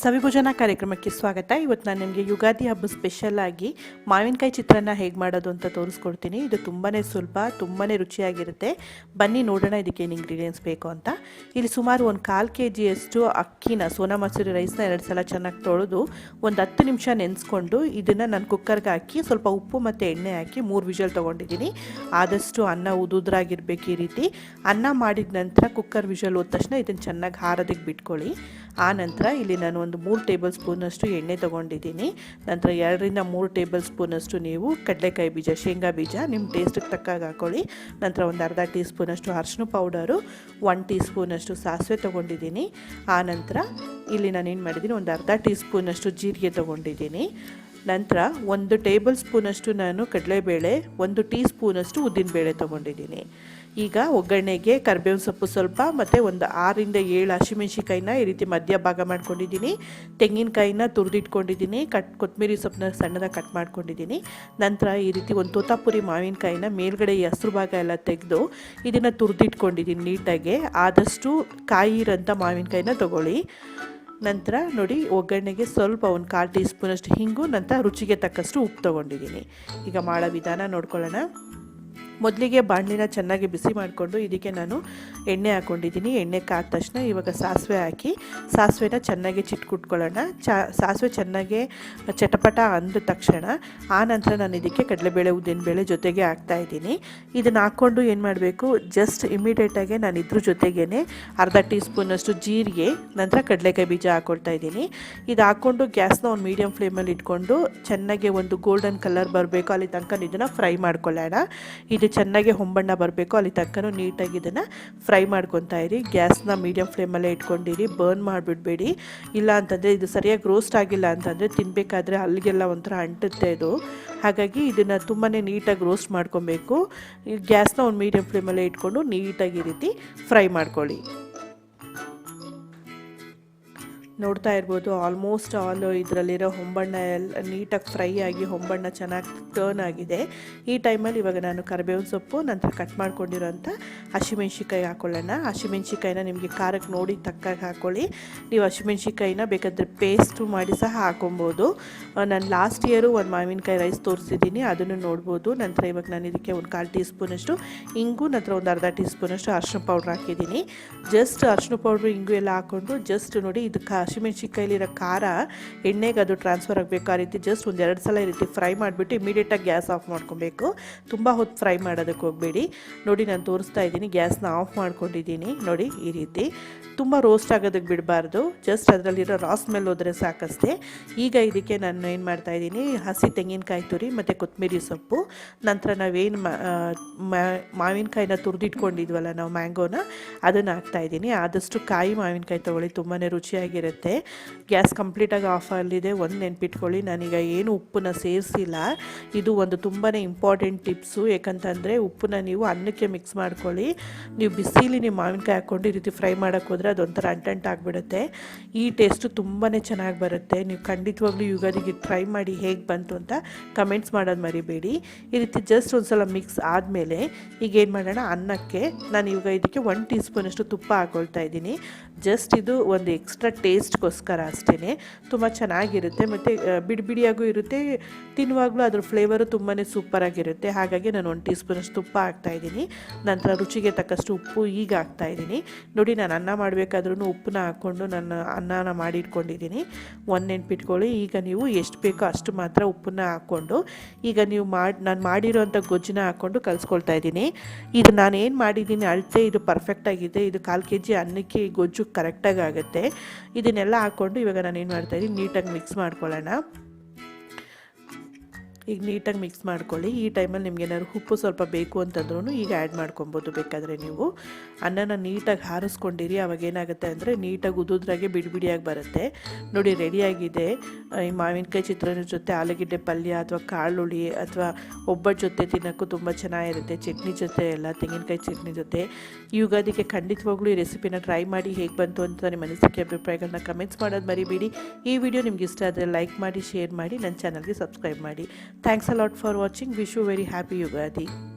ಸವಿಭೋಜನ ಕಾರ್ಯಕ್ರಮಕ್ಕೆ ಸ್ವಾಗತ. ಇವತ್ತು ನಾನು ನಿಮಗೆ ಯುಗಾದಿ ಹಬ್ಬ ಸ್ಪೆಷಲ್ ಆಗಿ ಮಾವಿನಕಾಯಿ ಚಿತ್ರಾನ್ನ ಹೇಗೆ ಮಾಡೋದು ಅಂತ ತೋರಿಸ್ಕೊಡ್ತೀನಿ. ಇದು ತುಂಬಾ ಸುಲಭ ತುಂಬಾ ರುಚಿಯಾಗಿರುತ್ತೆ. ಬನ್ನಿ ನೋಡೋಣ ಇದಕ್ಕೆ ಏನು ಇಂಗ್ರೀಡಿಯೆಂಟ್ಸ್ ಬೇಕು ಅಂತ. ಇಲ್ಲಿ ಸುಮಾರು ಒಂದು ಕಾಲು ಕೆ ಜಿಯಷ್ಟು ಅಕ್ಕಿನ, ಸೋನಾ ಮಸೂರಿ ರೈಸ್ನ ಎರಡು ಸಲ ಚೆನ್ನಾಗಿ ತೊಳೆದು ಒಂದು ಹತ್ತು ನಿಮಿಷ ನೆನೆಸ್ಕೊಂಡು ಇದನ್ನು ನಾನು ಕುಕ್ಕರ್ಗೆ ಹಾಕಿ ಸ್ವಲ್ಪ ಉಪ್ಪು ಮತ್ತು ಎಣ್ಣೆ ಹಾಕಿ ಮೂರು ವಿಜಲ್ ತೊಗೊಂಡಿದ್ದೀನಿ. ಆದಷ್ಟು ಅನ್ನ ಉದುದ್ರಾಗಿರ್ಬೇಕು ಈ ರೀತಿ. ಅನ್ನ ಮಾಡಿದ ನಂತರ ಕುಕ್ಕರ್ ವಿಜಲ್ ಹೋದ ತಕ್ಷಣ ಇದನ್ನು ಚೆನ್ನಾಗಿ ಹಾರೋದಕ್ಕೆ ಬಿಟ್ಕೊಳ್ಳಿ. ಆನಂತರ ನಂತರ ಇಲ್ಲಿ ನಾನು ಒಂದು ಮೂರು ಟೇಬಲ್ ಸ್ಪೂನಷ್ಟು ಎಣ್ಣೆ ತೊಗೊಂಡಿದ್ದೀನಿ. ನಂತರ ಎರಡರಿಂದ ಮೂರು ಟೇಬಲ್ ಸ್ಪೂನಷ್ಟು ನೀವು ಕಡಲೆಕಾಯಿ ಬೀಜ, ಶೇಂಗಾ ಬೀಜ ನಿಮ್ಮ ಟೇಸ್ಟಿಗೆ ತಕ್ಕಾಗಿ ಹಾಕೊಳ್ಳಿ. ನಂತರ ಒಂದು ಅರ್ಧ ಟೀ ಸ್ಪೂನಷ್ಟು ಅರಿಶಿನ ಪೌಡರು, ಒನ್ ಟೀ ಸ್ಪೂನಷ್ಟು ಸಾಸಿವೆ ತೊಗೊಂಡಿದ್ದೀನಿ. ಆನಂತರ ನಂತರ ಇಲ್ಲಿ ನಾನು ಏನು ಮಾಡಿದ್ದೀನಿ, ಒಂದು ಅರ್ಧ ಟೀ ಸ್ಪೂನಷ್ಟು ಜೀರಿಗೆ ತೊಗೊಂಡಿದ್ದೀನಿ. ನಂತರ ಒಂದು ಟೇಬಲ್ ಸ್ಪೂನಷ್ಟು ನಾನು ಕಡಲೆಬೇಳೆ, ಒಂದು ಟೀ ಸ್ಪೂನಷ್ಟು ಉದ್ದಿನಬೇಳೆ ತೊಗೊಂಡಿದ್ದೀನಿ. ಈಗ ಒಗ್ಗರಣೆಗೆ ಕರ್ಬೇವಿನ ಸೊಪ್ಪು ಸ್ವಲ್ಪ, ಮತ್ತು ಒಂದು ಆರಿಂದ ಏಳು ಹಸಿಮೆಣ್ಸಿಕಾಯಿನ ಈ ರೀತಿ ಮಧ್ಯ ಭಾಗ ಮಾಡ್ಕೊಂಡಿದ್ದೀನಿ. ತೆಂಗಿನಕಾಯಿನ ತುರಿದಿಟ್ಕೊಂಡಿದ್ದೀನಿ, ಕಟ್ ಕೊತ್ತಂಬರಿ ಸೊಪ್ಪನ್ನ ಸಣ್ಣದಾಗಿ ಕಟ್ ಮಾಡ್ಕೊಂಡಿದ್ದೀನಿ. ನಂತರ ಈ ರೀತಿ ಒಂದು ತೋತಾಪುರಿ ಮಾವಿನಕಾಯಿನ ಮೇಲ್ಗಡೆ ಈ ಹಸ್ರು ಭಾಗ ಎಲ್ಲ ತೆಗೆದು ಇದನ್ನು ತುರಿದಿಟ್ಕೊಂಡಿದ್ದೀನಿ ನೀಟಾಗಿ. ಆದಷ್ಟು ಕಾಯಿ ಇರೋಂಥ ಮಾವಿನಕಾಯಿನ ತೊಗೊಳ್ಳಿ. ನಂತರ ನೋಡಿ, ಒಗ್ಗರಣೆಗೆ ಸ್ವಲ್ಪ ಒಂದು ಕಾಲು ಟೀ ಸ್ಪೂನಷ್ಟು ಹಿಂಗು, ನಂತರ ರುಚಿಗೆ ತಕ್ಕಷ್ಟು ಉಪ್ಪು ತೊಗೊಂಡಿದ್ದೀನಿ. ಈಗ ಮಾಡೋ ವಿಧಾನ ನೋಡ್ಕೊಳ್ಳೋಣ. ಮೊದಲಿಗೆ ಬಾಣಲಿನ ಚೆನ್ನಾಗಿ ಬಿಸಿ ಮಾಡಿಕೊಂಡು ಇದಕ್ಕೆ ನಾನು ಎಣ್ಣೆ ಹಾಕ್ಕೊಂಡಿದ್ದೀನಿ ಎಣ್ಣೆ ಕಾದ ತಕ್ಷಣ ಇವಾಗ ಸಾಸಿವೆ ಹಾಕಿ ಸಾಸಿವೆನ ಚೆನ್ನಾಗಿ ಚಿಟ್ಕುಟ್ಕೊಳ್ಳೋಣ. ಚ, ಸಾಸಿವೆ ಚೆನ್ನಾಗಿ ಚಟಪಟ ಅಂದ ತಕ್ಷಣ ಆ ನಂತರ ನಾನು ಇದಕ್ಕೆ ಕಡಲೆಬೇಳೆ, ಉದ್ದಿನಬೇಳೆ ಜೊತೆಗೆ ಹಾಕ್ತಾಯಿದ್ದೀನಿ ಇದನ್ನು ಹಾಕ್ಕೊಂಡು ಏನು ಮಾಡಬೇಕು? ಜಸ್ಟ್ ಇಮಿಡಿಯೇಟಾಗಿ ನಾನು ಇದ್ರ ಜೊತೆಗೇ ಅರ್ಧ ಟೀ ಸ್ಪೂನಷ್ಟು ಜೀರಿಗೆ, ನಂತರ ಕಡಲೆಕಾಯಿ ಬೀಜ ಹಾಕ್ಕೊಳ್ತಾ ಇದ್ದೀನಿ. ಇದು ಹಾಕ್ಕೊಂಡು ಗ್ಯಾಸ್ನ ಒಂದು ಮೀಡಿಯಮ್ ಫ್ಲೇಮಲ್ಲಿ ಇಟ್ಕೊಂಡು ಚೆನ್ನಾಗಿ ಒಂದು ಗೋಲ್ಡನ್ ಕಲರ್ ಬರಬೇಕು. ಅಲ್ಲಿ ತನಕ ಇದನ್ನು ಫ್ರೈ ಮಾಡ್ಕೊಳ್ಳೋಣ. ಇದು ಚೆನ್ನಾಗಿ ಹೊಂಬಣ್ಣ ಬರಬೇಕು. ಅಲ್ಲಿ ತಕ್ಕನು ನೀಟಾಗಿ ಇದನ್ನು ಫ್ರೈ ಮಾಡ್ಕೊತಾ ಇರಿ. ಗ್ಯಾಸ್ನ ಮೀಡಿಯಮ್ ಫ್ಲೇಮಲ್ಲೇ ಇಟ್ಕೊಂಡಿರಿ. ಬರ್ನ್ ಮಾಡಿಬಿಡ್ಬೇಡಿ. ಇಲ್ಲ ಅಂತಂದರೆ ಇದು ಸರಿಯಾಗಿ ರೋಸ್ಟ್ ಆಗಿಲ್ಲ ಅಂತಂದರೆ ತಿನ್ನಬೇಕಾದ್ರೆ ಅಲ್ಲಿಗೆಲ್ಲ ಒಂಥರ ಅಂಟುತ್ತೆ ಇದು ಹಾಗಾಗಿ ಇದನ್ನು ತುಂಬಾ ನೀಟಾಗಿ ರೋಸ್ಟ್ ಮಾಡ್ಕೊಬೇಕು. ಗ್ಯಾಸ್ನ ಒಂದು ಮೀಡಿಯಮ್ ಫ್ಲೇಮಲ್ಲೇ ಇಟ್ಕೊಂಡು ನೀಟಾಗಿ ಈ ರೀತಿ ಫ್ರೈ ಮಾಡ್ಕೊಳ್ಳಿ. ನೋಡ್ತಾ ಇರ್ಬೋದು. ಆಲ್ಮೋಸ್ಟ್ ಆಲ್ ಇದರಲ್ಲಿರೋ ಹೊಂಬಣ್ಣ ಎಲ್ಲ ನೀಟಾಗಿ ಫ್ರೈ ಆಗಿ ಹೊಂಬಣ್ಣ ಚೆನ್ನಾಗಿ ಟರ್ನ್ ಆಗಿದೆ. ಈ ಟೈಮಲ್ಲಿ ಇವಾಗ ನಾನು ಕರಿಬೇವಿನ ಸೊಪ್ಪು, ನಂತರ ಕಟ್ ಮಾಡ್ಕೊಂಡಿರೋಂಥ ಹಸಿಮೆಣ್ಸಿಕಾಯಿ ಹಾಕೊಳ್ಳೋಣ. ಹಸಿಮೆಣ್ಸಿಕಾಯಿನ ನಿಮಗೆ ಖಾರಕ್ಕೆ ನೋಡಿ ತಕ್ಕಾಗಿ ಹಾಕ್ಕೊಳ್ಳಿ ನೀವು ಹಸಿಮೆಣ್ಸಿಕಾಯಿನ ಬೇಕಾದರೆ ಪೇಸ್ಟು ಮಾಡಿ ಸಹ ಹಾಕೊಬೋದು. ನಾನು ಲಾಸ್ಟ್ ಇಯರು ಒಂದು ಮಾವಿನಕಾಯಿ ರೈಸ್ ತೋರಿಸಿದ್ದೀನಿ, ಅದನ್ನು ನೋಡ್ಬೋದು. ನಂತರ ಇವಾಗ ನಾನು ಇದಕ್ಕೆ ಒಂದು ಕಾಲು ಟೀ ಸ್ಪೂನಷ್ಟು ಇಂಗು, ನಂತರ ಒಂದು ಅರ್ಧ ಟೀ ಸ್ಪೂನಷ್ಟು ಅರ್ಶಿನ ಪೌಡ್ರ್ ಹಾಕಿದ್ದೀನಿ. ಜಸ್ಟ್ ಅರ್ಶಿನ ಪೌಡ್ರು ಇಂಗು ಎಲ್ಲ ಹಾಕ್ಕೊಂಡು ಜಸ್ಟ್ ನೋಡಿ ಇದಕ್ಕೆ ಹಸಿಮೆಣ್ಸಿಕಾಯಿಲಿರೋ ಖಾರ ಎಣ್ಣೆಗೆ ಅದು ಟ್ರಾನ್ಸ್ಫರ್ ಆಗಬೇಕು. ಆ ರೀತಿ ಜಸ್ಟ್ ಒಂದು ಎರಡು ಸಲ ಈ ರೀತಿ ಫ್ರೈ ಮಾಡಿಬಿಟ್ಟು ಇಮಿಡಿಯೇಟಾಗಿ ಗ್ಯಾಸ್ ಆಫ್ ಮಾಡ್ಕೊಬೇಕು. ತುಂಬ ಹೊತ್ತು ಫ್ರೈ ಮಾಡೋದಕ್ಕೆ ಹೋಗಬೇಡಿ. ನೋಡಿ ನಾನು ತೋರಿಸ್ತಾ ಇದ್ದೀನಿ ಗ್ಯಾಸ್ನ ಆಫ್ ಮಾಡ್ಕೊಂಡಿದ್ದೀನಿ. ನೋಡಿ ಈ ರೀತಿ. ತುಂಬ ರೋಸ್ಟ್ ಆಗೋದಕ್ಕೆ ಬಿಡಬಾರ್ದು. ಜಸ್ಟ್ ಅದರಲ್ಲಿರೋ ರಾ ಸ್ಮೆಲ್ ಹೋದರೆ ಸಾಕಷ್ಟೇ. ಈಗ ಇದಕ್ಕೆ ನಾನು ಏನು ಮಾಡ್ತಾ ಇದ್ದೀನಿ, ಹಸಿ ತೆಂಗಿನಕಾಯಿ ತುರಿ ಮತ್ತು ಕೊತ್ತಂಬರಿ ಸೊಪ್ಪು. ನಂತರ ನಾವೇನು ಮಾವಿನಕಾಯಿನ ತುರಿದಿಟ್ಕೊಂಡಿದ್ವಲ್ಲ ನಾವು ಮ್ಯಾಂಗೋನ, ಅದನ್ನು ಹಾಕ್ತಾಯಿದ್ದೀನಿ ಆದಷ್ಟು ಕಾಯಿ ಮಾವಿನಕಾಯಿ ತೊಗೊಳ್ಳಿ ತುಂಬಾ ರುಚಿಯಾಗಿರುತ್ತೆ. ಗ್ಯಾಸ್ ಕಂಪ್ಲೀಟಾಗಿ ಆಫ್ ಆಗಲಿದೆ ಒಂದು ನೆನ್ಪಿಟ್ಕೊಳ್ಳಿ, ನಾನೀಗ ಏನು ಉಪ್ಪನ್ನ ಸೇರಿಸಿಲ್ಲ. ಇದು ಒಂದು ತುಂಬಾ ಇಂಪಾರ್ಟೆಂಟ್ ಟಿಪ್ಸು ಯಾಕಂತಂದರೆ ಉಪ್ಪನ್ನ ನೀವು ಅನ್ನಕ್ಕೆ ಮಿಕ್ಸ್ ಮಾಡ್ಕೊಳ್ಳಿ. ನೀವು ಬಿಸಿಲಿ ನೀವು ಮಾವಿನಕಾಯಿ ಹಾಕ್ಕೊಂಡು ಈ ರೀತಿ ಫ್ರೈ ಮಾಡೋಕ್ಕೆ ಹೋದರೆ ಅದೊಂಥರ ಅಂಟಂಟ್ ಆಗಿಬಿಡುತ್ತೆ. ಈ ಟೇಸ್ಟು ತುಂಬಾ ಚೆನ್ನಾಗಿ ಬರುತ್ತೆ. ನೀವು ಖಂಡಿತವಾಗ್ಲೂ ಯುಗಾದಿಗೆ ಟ್ರೈ ಮಾಡಿ ಹೇಗೆ ಬಂತು ಅಂತ ಕಮೆಂಟ್ಸ್ ಮಾಡೋದು ಮರಿಬೇಡಿ. ಈ ರೀತಿ ಜಸ್ಟ್ ಒಂದು ಸಲ ಮಿಕ್ಸ್ ಆದಮೇಲೆ ಈಗ ಏನು ಮಾಡೋಣ, ಅನ್ನಕ್ಕೆ ನಾನು ಇವಾಗ ಇದಕ್ಕೆ ಒನ್ ಟೀ ಸ್ಪೂನಷ್ಟು ತುಪ್ಪ ಹಾಕೊಳ್ತಾ ಇದ್ದೀನಿ. ಜಸ್ಟ್ ಇದು ಒಂದು ಎಕ್ಸ್ಟ್ರಾ ಟೇಸ್ಟ್ಗೋಸ್ಕರ ಅಷ್ಟೇ ತುಂಬ ಚೆನ್ನಾಗಿರುತ್ತೆ. ಮತ್ತು ಬಿಡಿ ಬಿಡಿಯಾಗೂ ಇರುತ್ತೆ. ತಿನ್ನುವಾಗಲೂ ಅದ್ರ ಫ್ಲೇವರು ತುಂಬಾ ಸೂಪರಾಗಿರುತ್ತೆ ಹಾಗಾಗಿ ನಾನು ಒಂದು ಟೀ ಸ್ಪೂನಷ್ಟು ತುಪ್ಪ ಹಾಕ್ತಾಯಿದ್ದೀನಿ ನಂತರ ರುಚಿಗೆ ತಕ್ಕಷ್ಟು ಉಪ್ಪು ಈಗ ಹಾಕ್ತಾಯಿದ್ದೀನಿ ನೋಡಿ, ನಾನು ಅನ್ನ ಮಾಡಬೇಕಾದ್ರೂ ಉಪ್ಪನ್ನ ಹಾಕ್ಕೊಂಡು ನಾನು ಅನ್ನನ ಮಾಡಿಟ್ಕೊಂಡಿದ್ದೀನಿ ಒಂದು ನೆನ್ಪಿಟ್ಕೊಳ್ಳಿ, ಈಗ ನೀವು ಎಷ್ಟು ಬೇಕೋ ಅಷ್ಟು ಮಾತ್ರ ಉಪ್ಪನ್ನ ಹಾಕ್ಕೊಂಡು, ಈಗ ನೀವು ಮಾಡಿ, ನಾನು ಮಾಡಿರೋಂಥ ಗೊಜ್ಜನ್ನ ಹಾಕ್ಕೊಂಡು ಕಲಿಸ್ಕೊಳ್ತಾ ಇದ್ದೀನಿ. ಇದು ನಾನು ಏನು ಮಾಡಿದ್ದೀನಿ, ಅಳತೆ ಇದು ಪರ್ಫೆಕ್ಟಾಗಿದೆ ಇದು ಕಾಲು ಕೆ ಜಿ ಅನ್ನಕ್ಕೆ ಗೊಜ್ಜು ಕರೆಕ್ಟಾಗಿ ಆಗುತ್ತೆ. ಇದನ್ನೆಲ್ಲ ಹಾಕ್ಕೊಂಡು ಇವಾಗ ನಾನು ಏನು ಮಾಡ್ತಾಯಿದ್ದೀನಿ ನೀಟಾಗಿ ಮಿಕ್ಸ್ ಮಾಡ್ಕೊಳ್ಳೋಣ. ಈಗ ನೀಟಾಗಿ ಮಿಕ್ಸ್ ಮಾಡ್ಕೊಳ್ಳಿ. ಈ ಟೈಮಲ್ಲಿ ನಿಮ್ಗೆ ಏನಾದ್ರು ಉಪ್ಪು ಸ್ವಲ್ಪ ಬೇಕು ಅಂತಂದ್ರೂ ಈಗ ಆ್ಯಡ್ ಮಾಡ್ಕೊಬೋದು ಬೇಕಾದರೆ ನೀವು. ಅನ್ನನ ನೀಟಾಗಿ ಹಾರಿಸ್ಕೊಂಡಿರಿ. ಅವಾಗ ಏನಾಗುತ್ತೆ ಅಂದರೆ ನೀಟಾಗಿ ಉದುದ್ರಾಗೆ ಬಿಡಿಬಿಡಿಯಾಗಿ ಬರುತ್ತೆ. ನೋಡಿ ರೆಡಿಯಾಗಿದೆ ಈ ಮಾವಿನಕಾಯಿ ಚಿತ್ರಾನ್ನ ಜೊತೆ ಆಲೂಗೆಡ್ಡೆ ಪಲ್ಯ ಅಥವಾ ಕಾಳುಳಿ ಅಥವಾ ಒಬ್ಬಟ್ಟು ಜೊತೆ ತಿನ್ನೋಕ್ಕೂ ತುಂಬ ಚೆನ್ನಾಗಿರುತ್ತೆ. ಚಟ್ನಿ ಜೊತೆ ಎಲ್ಲ ತೆಂಗಿನಕಾಯಿ ಚಟ್ನಿ ಜೊತೆ. ಈ ಯುಗಾದಿಗೆ ಖಂಡಿತವಾಗ್ಲೂ ಈ ರೆಸಿಪಿನ ಟ್ರೈ ಮಾಡಿ ಹೇಗೆ ಬಂತು ಅಂತ ನಿಮ್ಮ ಅನಿಸಿಕೆ ಅಭಿಪ್ರಾಯಗಳನ್ನ ಕಮೆಂಟ್ಸ್ ಮಾಡೋದು ಮರಿಬೇಡಿ. ಈ ವಿಡಿಯೋ ನಿಮ್ಗೆ ಇಷ್ಟ ಆದರೆ ಲೈಕ್ ಮಾಡಿ ಶೇರ್ ಮಾಡಿ, ನನ್ನ ಚಾನಲ್ಗೆ ಸಬ್ಸ್ಕ್ರೈಬ್ ಮಾಡಿ. Thanks a lot for watching. Wish you very happy Yugadi.